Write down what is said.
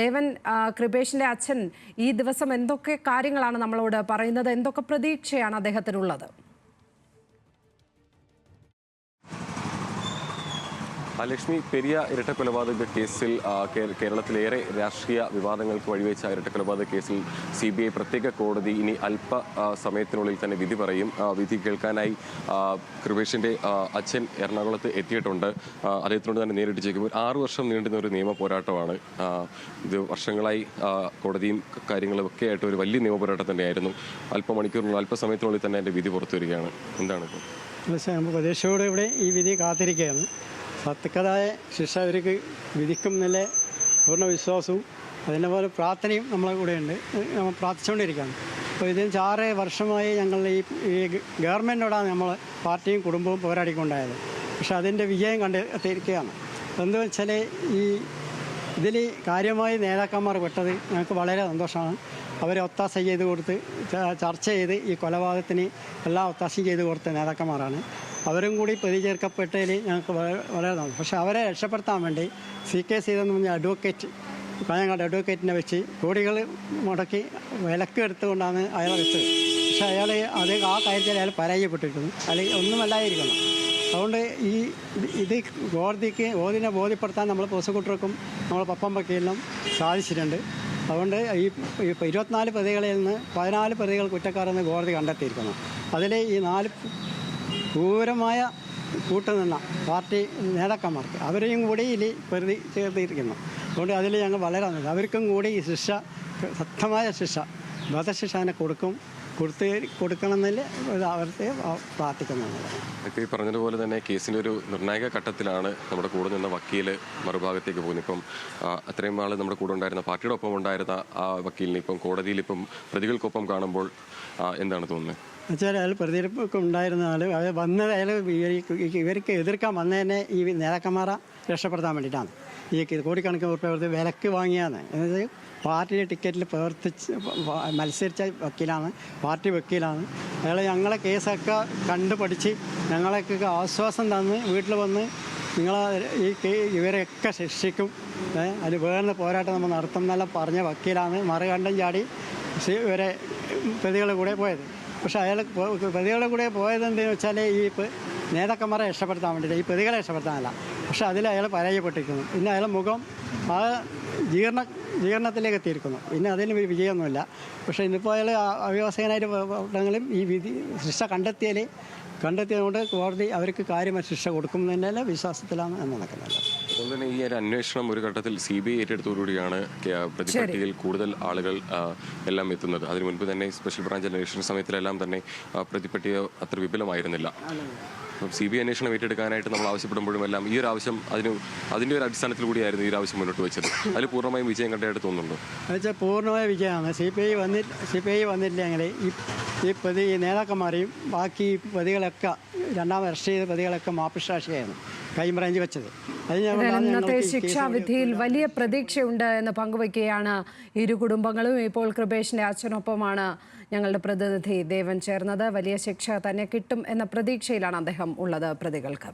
ദേവൻ കൃപേഷിന്റെ അച്ഛൻ ഈ ദിവസം എന്തൊക്കെ കാര്യങ്ങളാണ് നമ്മളോട് പറയുന്നത്? എന്തൊക്കെ പ്രതീക്ഷയാണ് അദ്ദേഹത്തിനുള്ളത്? ലക്ഷ്മി പെരിയ ഇരട്ടക്കൊലപാതക കേസിൽ കേരളത്തിലേറെ രാഷ്ട്രീയ വിവാദങ്ങൾക്ക് വഴിവെച്ച ഇരട്ടക്കൊലപാതക കേസിൽ സി ബി ഐ പ്രത്യേക കോടതി ഇനി അല്പ സമയത്തിനുള്ളിൽ തന്നെ വിധി പറയും. വിധി കേൾക്കാനായി കൃപേഷിന്റെ അച്ഛൻ എറണാകുളത്ത് എത്തിയിട്ടുണ്ട്. അദ്ദേഹത്തിനോട് തന്നെ നേരിട്ട് ഒരു ആറു വർഷം നീണ്ടുന്ന ഒരു നിയമ പോരാട്ടമാണ്. ഇത് വർഷങ്ങളായി കോടതിയും കാര്യങ്ങളും ഒക്കെ ആയിട്ട് ഒരു വലിയ നിയമ പോരാട്ടം തന്നെയായിരുന്നു. അല്പമണിക്കൂറിനുള്ളിൽ അല്പസമയത്തിനുള്ളിൽ തന്നെ എന്റെ വിധി പുറത്തു വരികയാണ് എന്താണ് ഇപ്പോൾ? പക്ഷേ ഇവിടെ ഈ വിധി കാത്തിരിക്കുകയാണ്. സത്യക്കതായ ശിക്ഷ അവർക്ക് വിധിക്കും എന്നുള്ള പൂർണ വിശ്വാസവും അതിന്റെ പോലെ പ്രാർത്ഥനയും നമ്മളെ കൂടെയുണ്ട്. നമ്മൾ പ്രാർത്ഥിച്ചുകൊണ്ടിരിക്കുകയാണ്. അപ്പോൾ ഇതിന് ആറ് വർഷമായി ഞങ്ങൾ ഈ ഈ ഗവൺമെന്റിനോടാണ് നമ്മൾ പാർട്ടിയും കുടുംബവും പോരാടിക്കൊണ്ടായത്. പക്ഷെ അതിന്റെ വിജയം കണ്ടെത്തിയിരിക്കുകയാണ്. എന്താ വെച്ചാൽ ഈ ഇതിൽ കാര്യമായി നേതാക്കന്മാർ പെട്ടത് ഞങ്ങൾക്ക് വളരെ സന്തോഷമാണ്. അവരെ ഒത്താശ ചെയ്ത് കൊടുത്ത് ചർച്ച ചെയ്ത് ഈ കൊലപാതകത്തിന് എല്ലാ ഒത്താശയും ചെയ്ത് കൊടുത്ത നേതാക്കന്മാരാണ്. അവരും കൂടി പ്രതി ചേർക്കപ്പെട്ടതിൽ ഞങ്ങൾക്ക് വളരെ നന്ദി. പക്ഷേ അവരെ രക്ഷപ്പെടുത്താൻ വേണ്ടി സി കെ സീതെന്ന് പറഞ്ഞ അഡ്വക്കേറ്റ് കാഞ്ഞങ്ങാട് അഡ്വക്കേറ്റിനെ വെച്ച് കോടികൾ മുടക്കി വിലക്ക് എടുത്തുകൊണ്ടാണ് അയാൾ വെച്ചത്. പക്ഷേ അയാൾ അത് ആ കാര്യത്തിൽ അയാൾ പരാജയപ്പെട്ടിരിക്കുന്നു. അല്ലെങ്കിൽ ഒന്നുമല്ലായിരിക്കണം അതുകൊണ്ട് ഈ ഇത് കോടതിക്ക് കോടതിനെ ബോധ്യപ്പെടുത്താൻ നമ്മൾ പ്രോസിക്യൂട്ടർക്കും നമ്മൾ പപ്പം വക്കീലിനും സാധിച്ചിട്ടുണ്ട്. അതുകൊണ്ട് ഈ ഇരുപത്തിനാല് പ്രതികളിൽ നിന്ന് പതിനാല് പ്രതികൾ കുറ്റക്കാരെന്ന് കോടതി കണ്ടെത്തിയിരിക്കുന്നു. അതിൽ ഈ നാല് ക്രൂരമായ കൂട്ടുനിന്ന പാർട്ടി നേതാക്കന്മാർക്ക് അവരെയും കൂടി ഇതിൽ പ്രതി ചേർത്തിരിക്കുന്നു. അതുകൊണ്ട് അതിൽ ഞങ്ങൾ വളരെ അവർക്കും കൂടി ഈ ശിക്ഷ ശക്തമായ ശിക്ഷ വധശിക്ഷ അതിനെ കൊടുക്കും കൊടുത്ത് കൊടുക്കണമെന്നിൽ അവർക്ക് പ്രാർത്ഥിക്കുന്നുണ്ട് ഈ പറഞ്ഞതുപോലെ തന്നെ കേസിന്റെ ഒരു നിർണായക ഘട്ടത്തിലാണ് നമ്മുടെ കൂടെ നിന്ന വക്കീൽ മറുഭാഗത്തേക്ക് പോകുന്നത്. ഇപ്പം അത്രയും നാൾ നമ്മുടെ കൂടെ ഉണ്ടായിരുന്ന പാർട്ടിയുടെ ഒപ്പം ഉണ്ടായിരുന്ന ആ വക്കീലിനെ ഇപ്പം കോടതിയിൽ ഇപ്പം പ്രതികൾക്കൊപ്പം കാണുമ്പോൾ എന്താണ് തോന്നുന്നത്? എന്നുവെച്ചാൽ അയാൾ പ്രതിരപ്പൊക്കെ ഉണ്ടായിരുന്ന ആൾ അയാൾ വന്നത് അയാൾ ഇവർക്ക് എതിർക്കാൻ വന്നതിനെ ഈ നേതാക്കന്മാരെ രക്ഷപ്പെടുത്താൻ വേണ്ടിയിട്ടാണ്. ഈ കോടിക്കണക്കിന് കൊടുത്ത് വിലക്ക് വാങ്ങിയാണ് എന്നത് പാർട്ടിയുടെ ടിക്കറ്റിൽ പ്രവർത്തിച്ച് മത്സരിച്ച വക്കീലാണ് പാർട്ടി വക്കീലാണ്. അയാൾ ഞങ്ങളെ കേസൊക്കെ കണ്ടുപഠിച്ച് ഞങ്ങളൊക്കെ ആശ്വാസം തന്ന് വീട്ടിൽ വന്ന് നിങ്ങൾ ഈ ഇവരെയൊക്കെ ശിക്ഷിക്കും. അതിന് വേറെ പോരാട്ടം നമ്മൾ നടത്തും എന്നെല്ലാം പറഞ്ഞ വക്കീലാണ് മറുകണ്ടം ചാടി ഇവരെ പ്രതികളുടെ കൂടെ പോയത്. പക്ഷെ അയാൾ പ്രതികളുടെ കൂടെ പോയത് എന്താണെന്ന് വെച്ചാൽ ഈ നേതാക്കന്മാരെ രക്ഷപ്പെടുത്താൻ വേണ്ടിയിട്ട് ഈ പ്രതികളെ രക്ഷപ്പെടുത്താനല്ല. പക്ഷെ അതിൽ അയാൾ പരാജയപ്പെട്ടിരിക്കുന്നു. പിന്നെ അയാളെ മുഖം ആ ജീർണ ജീർണത്തിലേക്ക് എത്തിയിരിക്കുന്നു. പിന്നെ അതിന് വിജയമൊന്നുമില്ല. പക്ഷേ ഇന്നിപ്പോൾ അയാൾ അവിവാസകനായിട്ട് ഉണ്ടെങ്കിലും ഈ വിധി ശിക്ഷ കണ്ടെത്തിയാൽ കണ്ടെത്തിയതുകൊണ്ട് കോടതി അവർക്ക് കാര്യമായ ശിക്ഷ കൊടുക്കുന്നതിന്റെ വിശ്വാസത്തിലാണ് എന്ന് നടക്കുന്നത്. അതുകൊണ്ട് തന്നെ ഈ ഒരു അന്വേഷണം ഒരു ഘട്ടത്തിൽ സി ബി ഐ ഏറ്റെടുത്തോടുകൂടിയാണ് പ്രതിപട്ടികയിൽ കൂടുതൽ ആളുകൾ എല്ലാം എത്തുന്നത്. അതിനു മുൻപ് തന്നെ സ്പെഷ്യൽ ബ്രാഞ്ച് അന്വേഷണ സമയത്തിലെല്ലാം തന്നെ പ്രതിപട്ടിക അത്ര വിപുലമായിരുന്നില്ല. സി ബി ഐ അന്വേഷണം ഏറ്റെടുക്കാനായിട്ട് നമ്മൾ ആവശ്യപ്പെടുമ്പോഴും എല്ലാം ഈ ഒരു ആവശ്യം അതിന് അതിന്റെ ഒരു അടിസ്ഥാനത്തിൽ കൂടിയായിരുന്നു ഈ ഒരു ആവശ്യം മുന്നോട്ട് വെച്ചത്. അതിൽ പൂർണമായും വിജയം കണ്ടതായിട്ട് തോന്നുന്നുണ്ടോ. എന്നുവെച്ചാൽ പൂർണമായ വിജയമാണ്. സി പി ഐ വന്നി സി പി ഐ വന്നിട്ടില്ലെങ്കിൽ ഈ ഈ പ്രതി നേതാക്കന്മാരെയും ബാക്കി പ്രതികളൊക്കെ രണ്ടാം അറസ്റ്റ് ചെയ്ത പ്രതികളൊക്കെ മാപ്പിസാക്ഷിയായിരുന്നു ക്രൈംബ്രാഞ്ച് വെച്ചത്. ഇന്നത്തെ ശിക്ഷാവിധിയിൽ വലിയ പ്രതീക്ഷയുണ്ട് എന്ന് പങ്കുവയ്ക്കുകയാണ് ഇരു കുടുംബങ്ങളും. ഇപ്പോൾ കൃപേഷിന്റെ അച്ഛനൊപ്പമാണ് ഞങ്ങളുടെ പ്രതിനിധി ദേവൻ ചേർന്നത്. വലിയ ശിക്ഷ തന്നെ കിട്ടും എന്ന പ്രതീക്ഷയിലാണ് അദ്ദേഹം ഉള്ളത് പ്രതികൾക്ക്.